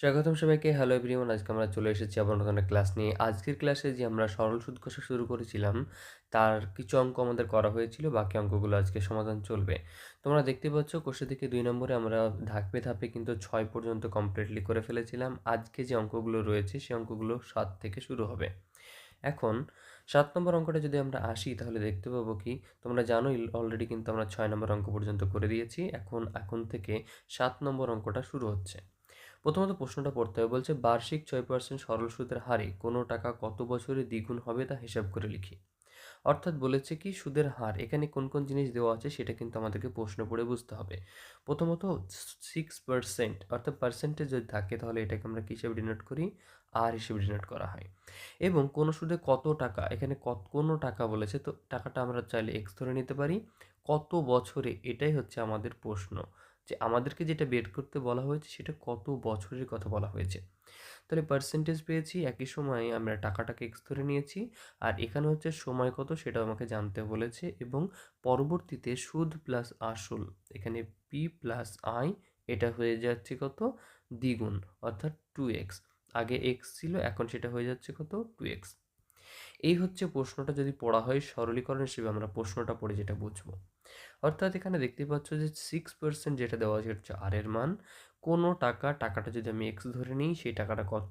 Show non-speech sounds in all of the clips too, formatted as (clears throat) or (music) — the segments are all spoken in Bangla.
স্বাগতম সবাইকে। হ্যালো এভরিওয়ান আজকে আমরা চলে এসেছি আবার নতুন ক্লাস নিয়ে। আজকের ক্লাসে যে আমরা সরল সুদ কষা শুরু করেছিলাম, তার কিছু অঙ্ক আমাদের করা হয়েছিল, বাকি অঙ্কগুলো আজকে সমাধান চলবে। তোমরা দেখতে পাচ্ছ কোষে থেকে দুই নম্বরে আমরা ধাপে ধাপে কিন্তু ছয় পর্যন্ত কমপ্লিটলি করে ফেলেছিলাম। আজকে যে অঙ্কগুলো রয়েছে, সেই অঙ্কগুলো সাত থেকে শুরু হবে। এখন, সাত নম্বর অঙ্কটা যদি আমরা আসি, তাহলে দেখতে পাবো কি, তোমরা জানোই অলরেডি কিন্তু আমরা ছয় নম্বর অঙ্ক পর্যন্ত করে দিয়েছি। এখন এখন থেকে সাত নম্বর অঙ্কটা শুরু হচ্ছে। প্রথমত প্রশ্নটা পড়তে হবে, বলছে বার্ষিক ছয় পার্সেন্ট সরল সুদের হারে কোনো টাকা কত বছরে দ্বিগুণ হবে তা হিসাব করে লিখি। অর্থাৎ বলেছে কি, সুদের হার, এখানে কোন কোন জিনিস দেওয়া আছে সেটা কিন্তু আমাদেরকে প্রশ্ন পড়ে বুঝতে হবে। প্রথমত সিক্স পার্সেন্ট অর্থাৎ পার্সেন্টেজ যদি থাকে তাহলে এটাকে আমরা কী হিসেবে ডিনোট করি? আর হিসেবে ডিনোট করা হয়। এবং কোনো সুদে কত টাকা, এখানে কত কোনো টাকা বলেছে, তো টাকাটা আমরা চাইলে এক্স ধরে নিতে পারি। কত বছরে, এটাই হচ্ছে আমাদের প্রশ্ন। যে আমাদেরকে যেটা বের করতে বলা হয়েছে সেটা কত বছরের কথা বলা হয়েছে। তাহলে পার্সেন্টেজ পেয়েছি, একই সময়ে আমরা টাকাটাকে এক্স ধরে নিয়েছি, আর এখানে হচ্ছে সময় কত সেটা আমাকে জানতে বলেছে এবং পরবর্তীতে সুদ প্লাস আসল, এখানে পি প্লাস আই এটা হয়ে যাচ্ছে কত? দ্বিগুণ, অর্থাৎ টু এক্স আগে এক্স ছিল, এখন সেটা হয়ে যাচ্ছে কত? টু এক্স এই হচ্ছে প্রশ্নটা যদি পড়া হয় সরলীকরণ হিসেবে আমরা প্রশ্নটা পড়ে যেটা বুঝব। অর্থাৎ এখানে দেখতে পাচ্ছ যে সিক্স পার্সেন্ট যেটা দেওয়া আছে হচ্ছে আর এর মান। কোনো টাকা, টাকাটা যদি আমি এক্স ধরে নিই, সেই টাকাটা কত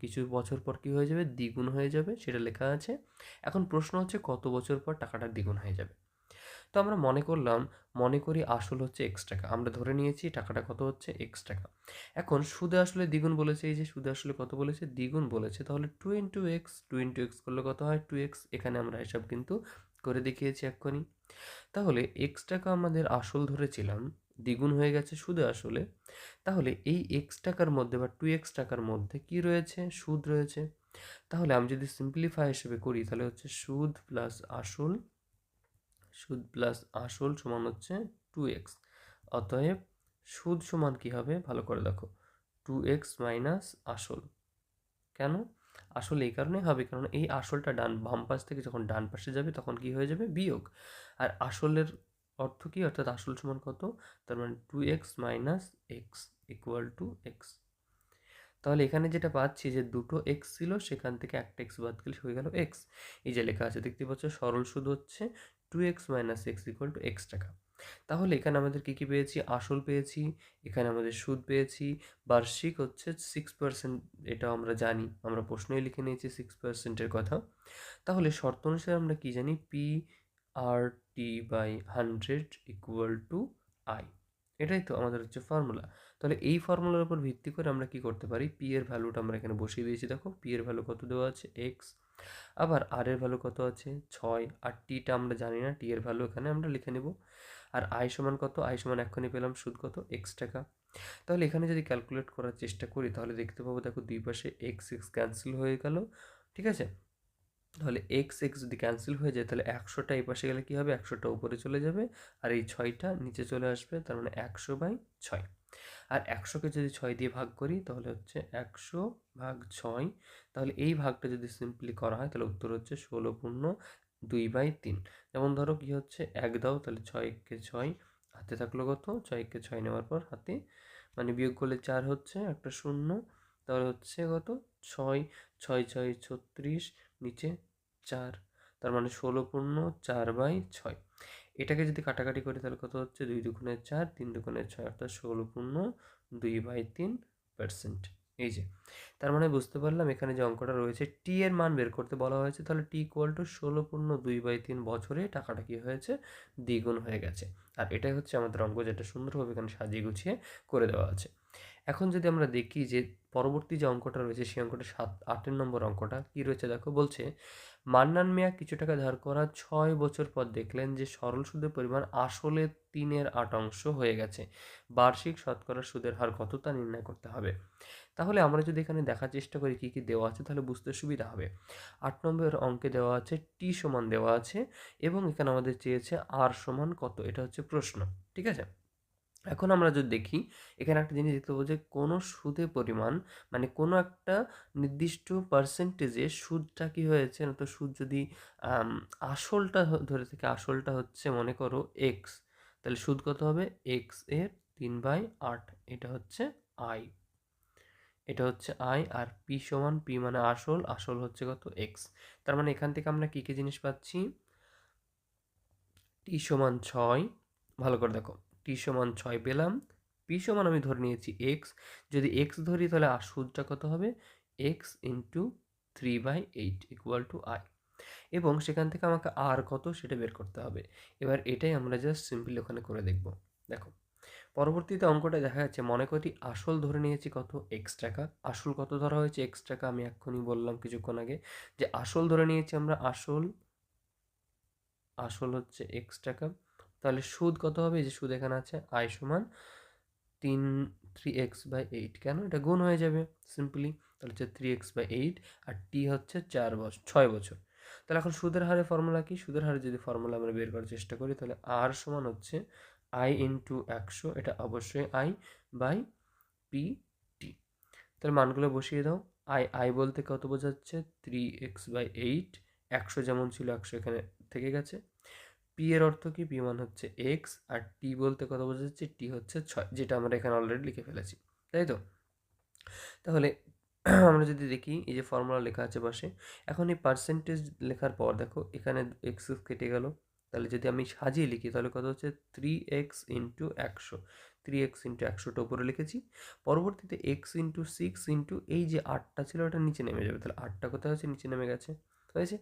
কিছু বছর পর কী হয়ে যাবে? দ্বিগুণ হয়ে যাবে, সেটা লেখা আছে। এখন প্রশ্ন হচ্ছে কত বছর পর টাকাটা দ্বিগুণ হয়ে যাবে? তো আমরা মনে করলাম, মনে করি আসল হচ্ছে এক্স টাকা। আমরা ধরে নিয়েছি টাকাটা কত হচ্ছে? এক্স টাকা। এখন সুদে আসলে দ্বিগুণ বলেছে, এই যে সুদে আসলে কত বলেছে? দ্বিগুণ বলেছে। তাহলে two into X two into X করলে কত হয়? টু এক্স এখানে আমরা হিসাব কিন্তু করে দেখিয়েছি এক্ষুনি। তাহলে এক্স টাকা আমাদের আসল ধরেছিলাম, দ্বিগুণ হয়ে গেছে সুদে আসলে। তাহলে এই এক্স টাকার মধ্যে বা টু এক্স টাকার মধ্যে কি রয়েছে? সুদ রয়েছে। তাহলে আমি যদি সিম্পলিফাই হিসেবে করি, তাহলে হচ্ছে সুদ প্লাস আসল, সুদ প্লাস আসল সমান হচ্ছে টু এক্স অতএব সুদ সমান কী হবে? ভালো করে দেখো টু এক্স মাইনাস আসল। কেন? আসলে এই কারণে হবে। কারণ এই আসলটা ডান বাম পাশ থেকে যখন ডান পাশে যাবে, তখন কি হয়ে যাবে? বিয়োগ। আর আসলের অর্থ কি? অর্থাৎ আসল সমান কত? তার মানে two X minus X equal to X তাহলে এখানে যেটা পাচ্ছি যে দুটো এক্স ছিল, সেখান থেকে একটা এক্স বাদ গেলে হয়ে গেল এক্স এই যে লেখা আছে, দেখতে পাচ্ছ? সরল সুদ হচ্ছে two X minus X equal to X টাকা। তাহলে এখানে আমাদের কী কী পেয়েছি? আসল পেয়েছি। এখানে আমাদের সুদ পেয়েছি। বার্ষিক হচ্ছে সিক্স পার্সেন্ট এটা আমরা জানি। আমরা প্রশ্নই লিখে নিয়েছি সিক্স পার্সেন্টের কথা। তাহলে শর্ত অনুসারে আমরা কি জানি? P R T by hundred equal to I এটাই তো আমাদের হচ্ছে ফর্মুলা তাহলে এই ফর্মুলার উপর ভিত্তি করে আমরা কি করতে পারি? পি এর ভ্যালুটা আমরা এখানে বসিয়ে দিয়েছি, দেখো। পি এর ভ্যালু কত দেওয়া আছে? এক্স আবার আর এর ভ্যালু কত আছে? ছয়। আর টিটা আমরা জানি না। টি এর ভ্যালু এখানে আমরা লিখে নেব। আর আই সমান কত? আই সমান এক্ষুনি পেলাম সুদ কত? এক্স টাকা। তাহলে এখানে যদি ক্যালকুলেট করার চেষ্টা করি, তাহলে দেখতে পাবো দেখো দুই পাশে এক্স এক্স ক্যান্সেল হয়ে গেল। ঠিক আছে? তাহলে এক্স এক্স যদি ক্যান্সেল হয়ে যায়, তাহলে একশোটা এই পাশে গেলে কী হবে? একশোটা উপরে চলে যাবে। আর এই ছয়টা নিচে চলে আসবে, তার মানে একশো বাই ছয়। আর একশোকে যদি ছয় দিয়ে ভাগ করি, তাহলে হচ্ছে একশো ভাগ ছয়। তাহলে এই ভাগটা যদি সিম্পলি করা হয়, তাহলে উত্তর হচ্ছে ষোলো পূর্ণ দুই বাই তিন। যেমন ধরো কি হচ্ছে? এক দাও, তাহলে ছয় একে ছয়, হাতে থাকল কত? ছয় একে ছয় নেওয়ার পর হাতে মানে বিয়োগ করলে চার হচ্ছে, একটা শূন্য, তাহলে হচ্ছে কত? ছয় ছয় ছয়, ছত্রিশ, নিচে চার, তার মানে ষোলো পূর্ণ চার বাই ছয়। এটাকে যদি কাটাকাটি করি, তাহলে কত হচ্ছে? দুই দুগুণের চার, তিন দুগুণের ছয়, অর্থাৎ ষোলো পূর্ণ দুই বাই তিন পার্সেন্ট এই যে, তার মানে বুঝতে পারলাম এখানে যে অঙ্কটা রয়েছে টি এর মান বের করতে বলা হয়েছে, তাহলে টি ইকুয়াল টু ষোলো পূর্ণ দুই বাই তিন বছরে টাকাটা কী হয়েছে? দ্বিগুণ হয়ে গেছে। আর এটাই হচ্ছে আমাদের অঙ্ক, যেটা সুন্দরভাবে এখানে সাজিয়ে গুছিয়ে করে দেওয়া আছে। এখন যদি আমরা দেখি যে পরবর্তী যে অঙ্কটা রয়েছে, সেই অঙ্কটা সাত, আটের নম্বর অঙ্কটা কী রয়েছে? দেখো, বলছে, মান্নান মিয়া কিছু টাকা ধার করা ছয় বছর পর দেখলেন যে সরল সুদের পরিমাণ আসলে তিনের আট অংশ হয়ে গেছে। বার্ষিক শতকরা সুদের হার কত তা নির্ণয় করতে হবে? তাহলে আমরা যদি এখানে দেখার চেষ্টা করি কী কী দেওয়া আছে, তাহলে বুঝতে সুবিধা হবে। আট নম্বর অঙ্কে দেওয়া আছে টি সমান দেওয়া আছে এবং এখানে আমাদের চেয়েছে আর সমান কত, এটা হচ্ছে প্রশ্ন, ঠিক আছে? এখন আমরা যদি দেখি, এখানে একটা জিনিস দেখতে পাবো যে কোনো সুদের পরিমাণ মানে কোনো একটা নির্দিষ্ট পার্সেন্টেজে সুদটা কি হয়েছে, না তো সুদ যদি আসলটা ধরে থেকে আসলটা হচ্ছে মনে করো এক্স তাহলে সুদ কত হবে? এক্সের তিন বাই আট, এটা হচ্ছে আই এটা হচ্ছে আই আর পি সমান পি মানে আসল আসল হচ্ছে কত? এক্স তার মানে এখান থেকে আমরা কী কী জিনিস পাচ্ছি? টি সমান ছয়, ভালো করে দেখো টি সমান ছয় পেলাম পি সমান আমি ধরে নিয়েছি এক্স যদি এক্স ধরি তাহলে আর সুদটা কত হবে? X into three by eight equal to I এবং সেখান থেকে আমাকে আর কত? সেটা বের করতে হবে। এবার এটাই আমরা জাস্ট সিম্পলি ওখানে করে দেখব। দেখো পরবর্তীতে অঙ্কটা দেখা যাচ্ছে, মনে করি আসল ধরে নিয়েছি কত? এক্স টাকা। আসল কত ধরা হয়েছে? এক্স টাকা আমি এক্ষুনি বললাম কিছুক্ষণ আগে যে আসল ধরে নিয়েছি আমরা আসল আসল হচ্ছে এক্স টাকা। তাহলে সুদ কত হবে? যে সুদ এখানে আছে আয় সমান তিন থ্রি এক্স বাই এইট কেন? এটা গুণ হয়ে যাবে সিম্পলি তাহলে হচ্ছে three X by eight R T হচ্ছে চার বছর ছয় বছর। তাহলে এখন সুদের হারে ফর্মুলা কি? সুদের হারে যদি ফর্মুলা আমরা বের করার চেষ্টা করি, তাহলে আর সমান হচ্ছে আই ইন্টু একশো, এটা অবশ্যই আই বাই পি টি তাহলে মানগুলো বসিয়ে দাও। আই আই বলতে কত বোঝাচ্ছে? থ্রি এক্স বাই এইট একশো যেমন ছিল একশো এখানে থেকে গেছে। পি এর অর্থ কি? পি মান হচ্ছে এক্স আর টি বলতে কত বোঝাচ্ছে? টি হচ্ছে ছয়, যেটা আমরা এখানে অলরেডি লিখে ফেলেছি, তাই তো? তাহলে (clears throat) আমরা যদি দেখি, এই যে ফর্মুলা লেখা আছে পাশে, এখন এই পার্সেন্টেজ লেখার পর দেখো, এখানে এক্স কেটে গেল। তাহলে যদি আমি সাজিয়ে লিখি, তাহলে কত হচ্ছে? থ্রি এক্স ইন্টু একশো। থ্রি এক্স ইন্টু একশোটা উপরে লিখেছি। পরবর্তীতে এক্স ইন্টু সিক্স ইন্টু এই যে আটটা ছিল, ওটা নিচে নেমে যাবে। তাহলে আটটা কোথায় হচ্ছে নিচে নেমে গেছে। হয়েছে?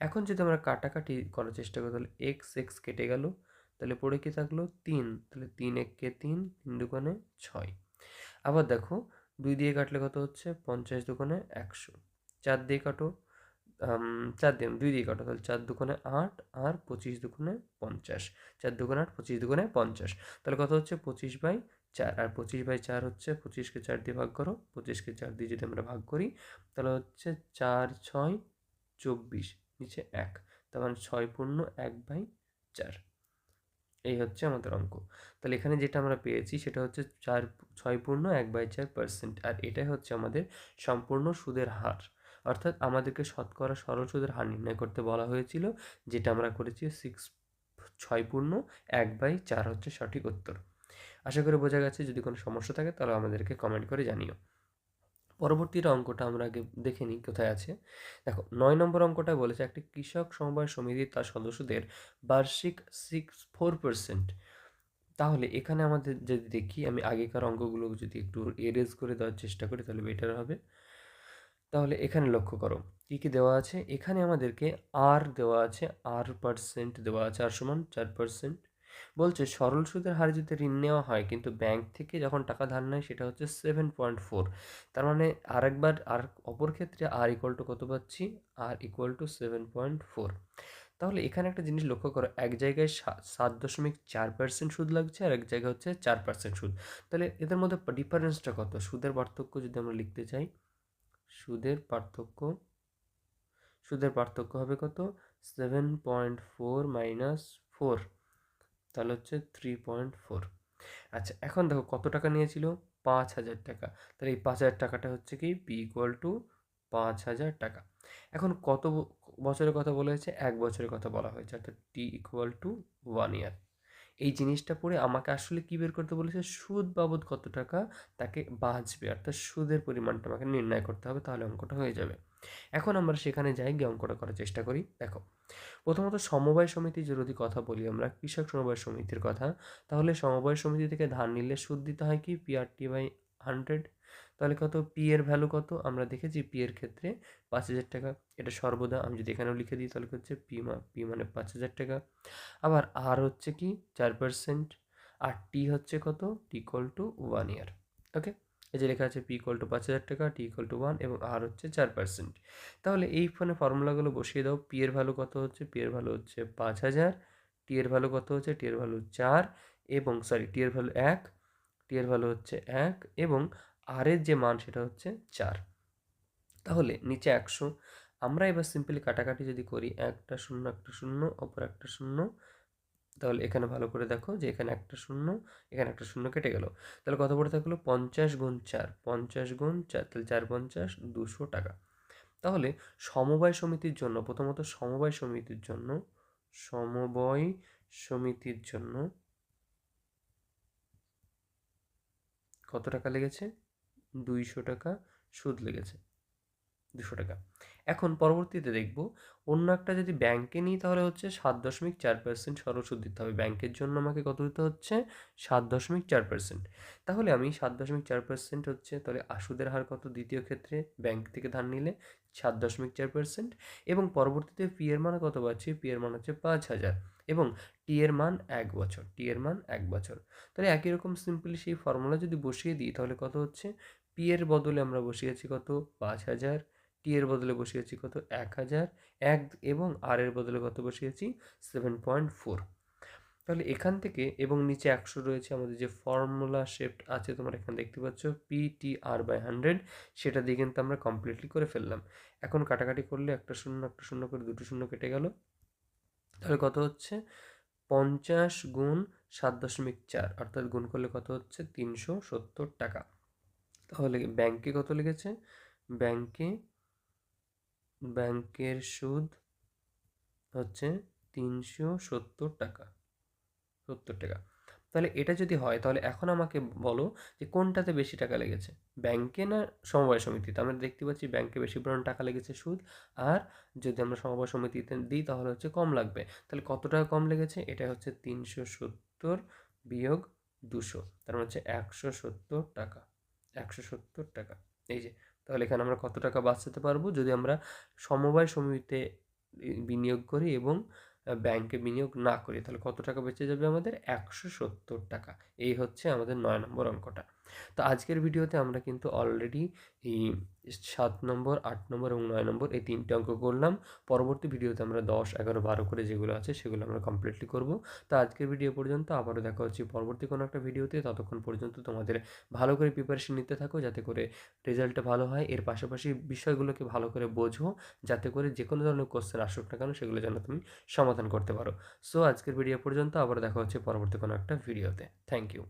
এখন যদি আমরা কাটাকাটি করার চেষ্টা করি, তাহলে এক্স এক্স কেটে গেল। তাহলে পড়ে কি থাকল? তিন। তাহলে তিন এককে তিন তিন দোকানে ছয়। আবার দেখো, দুই দিয়ে কাটলে কত হচ্ছে? পঞ্চাশ দোকানে একশো। চার দিয়ে কাটো। চার দিয়ে দুই দিয়ে কাটো, তাহলে চার দোকানে আট আর পঁচিশ দোকানে পঞ্চাশ। চার দোকানে আট, পঁচিশ দোকানে পঞ্চাশ। তাহলে কত হচ্ছে? পঁচিশ বাই চার। আর পঁচিশ বাই চার হচ্ছে, পঁচিশকে চার দিয়ে ভাগ করো। পঁচিশকে চার দিয়ে যদি আমরা ভাগ করি, তাহলে হচ্ছে চার ছয় চব্বিশ, নিচে এক। তার মানে ছয় পূর্ণ এক বাই চার। এই হচ্ছে আমাদের অঙ্ক। তাহলে এখানে যেটা আমরা পেয়েছি, সেটা হচ্ছে চার, ছয় পূর্ণ এক বাই চার পার্সেন্ট। আর এটাই হচ্ছে আমাদের সম্পূর্ণ সুদের হার। অর্থাৎ আমাদেরকে শতকরা সরল সুদের হার নির্ণয় করতে বলা হয়েছিল, যেটা আমরা করেছি সিক্স ছয় পূর্ণ এক বাই চার হচ্ছে সঠিক উত্তর। আশা করি বোঝা গেছে, যদি কোনো সমস্যা থাকে তাহলে আমাদেরকে কমেন্ট করে জানিও। পরবর্তী অঙ্কটা আমরা আগে দেখে নিই কোথায় আছে। দেখো, নয় নম্বর অঙ্কটা বলেছে একটি কৃষক সমবায় সমিতি তার সদস্যদের বার্ষিক সিক্স ফোর পার্সেন্ট তাহলে এখানে আমাদের যদি দেখি, আমি আগেকার অঙ্কগুলো যদি একটু এরেজ করে দেওয়ার চেষ্টা করি তাহলে বেটার হবে। তাহলে এখানে লক্ষ্য করো, কী কী দেওয়া আছে? এখানে আমাদেরকে আর দেওয়া আছে আর পার্সেন্ট দেওয়া আছে আর সমান চার পার্সেন্ট বলছে সরল সুদের হারে যদি ঋণ নেওয়া হয়, কিন্তু ব্যাংক থেকে যখন টাকা ধার নেয়, সেটা হচ্ছে সেভেন পয়েন্ট ফোর তার মানে আরেকবার আর অপর ক্ষেত্রে আর ইকুয়াল টু কত পাচ্ছি? R equal to seven point four তাহলে এখানে একটা জিনিস লক্ষ্য করো, এক জায়গায় সাত দশমিক চার পার্সেন্ট সুদ লাগছে আর এক জায়গায় হচ্ছে চার পার্সেন্ট সুদ। তাহলে এদের মধ্যে ডিফারেন্সটা কত? সুদের পার্থক্য যদি আমরা লিখতে চাই সুদের পার্থক্য? সুদের পার্থক্য হবে কত? Seven point four minus four তাহলে হচ্ছে থ্রি পয়েন্ট ফোর আচ্ছা এখন দেখো কত টাকা নিয়েছিল? পাঁচ হাজার টাকা। তাহলে এই পাঁচ হাজার টাকাটা হচ্ছে কি? পি ইকুয়াল টু পাঁচ হাজার টাকা। এখন কত বছরের কথা বলা হয়েছে? এক বছরের কথা বলা হয়েছে। অর্থাৎ T equal to one year এই জিনিসটা পড়ে আমাকে আসলে কী বের করতে বলেছে? সুদ বাবদ কত টাকা তাকে বাঁচবে। অর্থাৎ সুদের পরিমাণটা আমাকে নির্ণয় করতে হবে, তাহলে অঙ্কটা হয়ে যাবে। এখন আমরা সেখানে যাই, গিয়ে অঙ্কটা করার চেষ্টা করি। দেখো, প্রথমত সমবায় সমিতি যদি কথা বলি আমরা, কৃষক সমবায় সমিতির কথা, তাহলে সমবায় সমিতি থেকে ধান নিলে সুদ দিতে হয় কি? পিআরটি বাই হান্ড্রেড তাহলে কত? পি এর ভ্যালু কত? আমরা দেখেছি পি এর ক্ষেত্রে পাঁচ হাজার টাকা। এটা সর্বদা আমি যদি এখানেও লিখে দিই, তাহলে হচ্ছে? পি মা পি মানে পাঁচ হাজার টাকা। আবার আর হচ্ছে কি? চার পার্সেন্ট আর টি হচ্ছে কত? T equal to one year okay এই যে লেখা আছে পি ইকুয়াল টু পাঁচ হাজার টাকা টি ইকুয়াল টু ওয়ান এবং আর হচ্ছে চার পার্সেন্ট তাহলে এই ফোনে ফর্মুলাগুলো বসিয়ে দাও। পি এর ভ্যালু কত হচ্ছে? পি এর ভ্যালু হচ্ছে পাঁচ হাজার। টি এর ভ্যালু কত হচ্ছে? টি এর ভ্যালু চার এবং সরি টি এর ভ্যালু এক টি এর ভ্যালু হচ্ছে এক এবং আর এর যে মান সেটা হচ্ছে চার। তাহলে নিচে একশো। আমরা এবার সিম্পলি কাটাকাটি যদি করি, একটা শূন্য একটা শূন্য, অপর একটা শূন্য, তাহলে এখানে ভালো করে দেখো যে এখানে একটা শূন্য, এখানে একটা শূন্য কেটে গেল। তাহলে কত পড়ে থাকল? পঞ্চাশ গুণ চার। পঞ্চাশ গুণ চার, তাহলে চার পঞ্চাশ, দুশো টাকা। তাহলে সমবায় সমিতির জন্য, প্রথমত সমবায় সমিতির জন্য, সমবয় সমিতির জন্য কত টাকা লেগেছে? দুইশো টাকা সুদ লেগেছে, দুশো টাকা। এখন পরবর্তীতে দেখব, অন্য একটা যদি ব্যাংকে নিই তাহলে হচ্ছে সাত দশমিক চার পার্সেন্ট সরল সুদ দিতে হবে। ব্যাংকের জন্য আমাকে কত দিতে হচ্ছে? সাত দশমিক চার পার্সেন্ট তাহলে আমি সাত দশমিক চার পার্সেন্ট হচ্ছে, তাহলে আসুদের হার কত দ্বিতীয় ক্ষেত্রে? ব্যাংক থেকে ধার নিলে সাত দশমিক চার পার্সেন্ট এবং পরবর্তীতে পি এর মান কত পাচ্ছি? পি এর মান হচ্ছে পাঁচ হাজার এবং টি এর মান এক বছর টি এর মান এক বছর। তাহলে একই রকম সিম্পলি সেই ফর্মুলা যদি বসিয়ে দিই, তাহলে কত হচ্ছে? পি এর বদলে আমরা বসিয়েছি কত? পাঁচ হাজার। টি এর বদলে বসিয়েছি কত? এক হাজার। এক এবং আর এর বদলে কত বসিয়েছি? সেভেন পয়েন্ট ফোর তাহলে এখান থেকে এবং নিচে একশো রয়েছে আমাদের যে ফর্মুলা শেফট আছে, তোমরা এখানে দেখতে পাচ্ছ P T R by hundred সেটা দিয়ে কিন্তু আমরা কমপ্লিটলি করে ফেললাম। এখন কাটাকাটি করলে একটা শূন্য একটা শূন্য করে দুটো শূন্য কেটে গেল। তাহলে কত হচ্ছে? পঞ্চাশ গুণ সাত দশমিক চার। অর্থাৎ গুণ করলে কত হচ্ছে? তিনশো সত্তর টাকা। তাহলে ব্যাংকে কত লেগেছে ব্যাংকে, ব্যাংকের সুদ হচ্ছে তিনশো সত্তর টাকা। সত্তর টাকা। তাহলে এটা যদি হয়, তাহলে এখন আমাকে বলো যে কোনটাতে বেশি টাকা লেগেছে? ব্যাংকে না সমবায় সমিতিতে? আমরা দেখতে পাচ্ছি ব্যাংকে বেশি পরিমাণ টাকা লেগেছে সুদ, আর যদি আমরা সমবায় সমিতিতে দিই, তাহলে হচ্ছে কম লাগবে। তাহলে কত টাকা কম লেগেছে? এটা হচ্ছে তিনশো সত্তর বিয়োগ দুশো। তার মানে হচ্ছে একশো সত্তর টাকা। একশো সত্তর টাকা। এই যে, তাহলে এখানে আমরা কত টাকা বাঁচাতে পারব? যদি আমরা সমবায় সমিতিতে বিনিয়োগ করি এবং ব্যাংকে বিনিয়োগ না করি, তাহলে কত টাকা বেঁচে যাবে আমাদের? একশো সত্তর টাকা। এই হচ্ছে আমাদের নয় নম্বর অঙ্কটা। তো আজকের ভিডিওতে আমরা কিন্তু অলরেডি এই সাত নম্বর, আট নম্বর এবং নয় নম্বর এই তিনটে অঙ্ক করলাম। পরবর্তী ভিডিওতে আমরা দশ, এগারো, বারো করে যেগুলো আছে সেগুলো আমরা কমপ্লিটলি করব। তো আজকের ভিডিও পর্যন্ত আবারও দেখা হচ্ছে পরবর্তী কোনো একটা ভিডিওতে। ততক্ষণ পর্যন্ত তোমাদের ভালো করে প্রিপারেশন নিতে থাকো যাতে করে রেজাল্টটা ভালো হয়। এর পাশাপাশি বিষয়গুলোকে ভালো করে বোঝো যাতে করে যে কোনো ধরনের কোশ্চেন আসুক না কেন সেগুলো যেন তুমি সমাধান করতে পারো। সো আজকের ভিডিও পর্যন্ত আবার দেখা হচ্ছে পরবর্তী কোনো একটা ভিডিওতে। Thank you